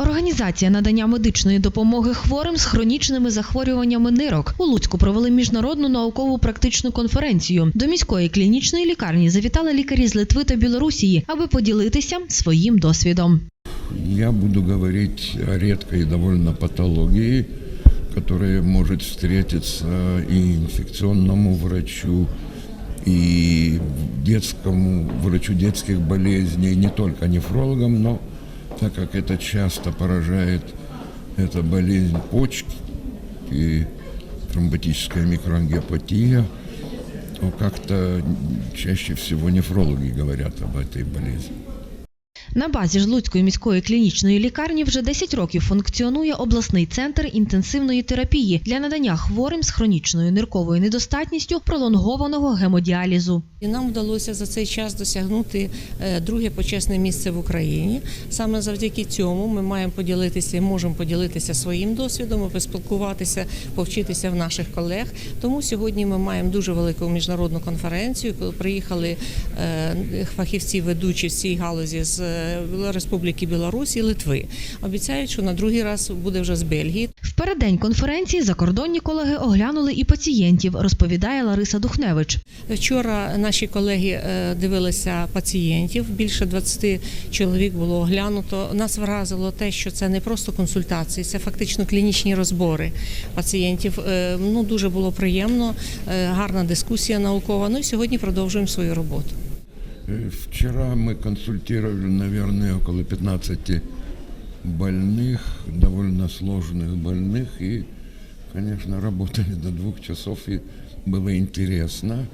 Організація надання медичної допомоги хворим з хронічними захворюваннями нирок у Луцьку провели міжнародну наукову практичну конференцію. До міської клінічної лікарні завітали лікарі з Литви та Білорусії, аби поділитися своїм досвідом. Я буду говорить о редкой довольно патологии, которая может встретиться и инфекционному врачу, и детскому врачу детских болезней, не только нефрологам, но так как это часто поражает эта болезнь почки и тромботическая микроангиопатия, то как-то чаще всего нефрологи говорят об этой болезни. На базі ж Луцької міської клінічної лікарні вже 10 років функціонує обласний центр інтенсивної терапії для надання хворим з хронічною нирковою недостатністю пролонгованого гемодіалізу. І нам вдалося за цей час досягнути е, друге почесне місце в Україні. Саме завдяки цьому ми маємо поділитися і можемо поділитися своїм досвідом, поспілкуватися, повчитися в наших колег. Тому сьогодні ми маємо дуже велику міжнародну конференцію. Приїхали е, фахівці ведучі в цій галузі з Республіки Білорусь і Литви. Обіцяють, що на другий раз буде вже з Бельгії. В переддень конференції закордонні колеги оглянули і пацієнтів, розповідає Лариса Духневич. Вчора наші колеги е, дивилися пацієнтів. Більше 20 чоловік було оглянуто. Нас вразило те, що це не просто консультації, це фактично клінічні розбори пацієнтів. Е, Ну дуже було приємно, е, гарна дискусія наукова. Ну і сьогодні продовжуємо свою роботу. Э, Вчера мы консультировали, наверное, около 15 больных, довольно сложных больных, и, конечно, работали до двух часов, и было интересно,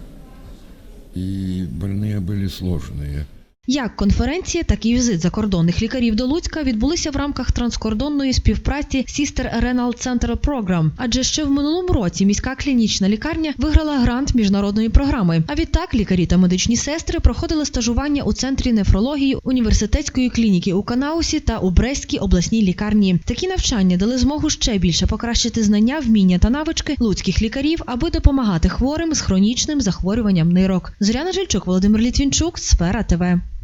и больные были сложные. Як конференція, так і візит закордонних лікарів до Луцька відбулися в рамках транскордонної співпраці Sister Renal Center Program. Адже ще в минулому році міська клінічна лікарня виграла грант міжнародної програми. А відтак лікарі та медичні сестри проходили стажування у центрі нефрології університетської клініки у Канаусі та у Брестській обласній лікарні. Такі навчання дали змогу ще більше покращити знання, вміння та навички луцьких лікарів, аби допомагати хворим з хронічним захворюванням нирок. Зоряна Жильчук, Володимир Літвінчук, Сфера ТВ.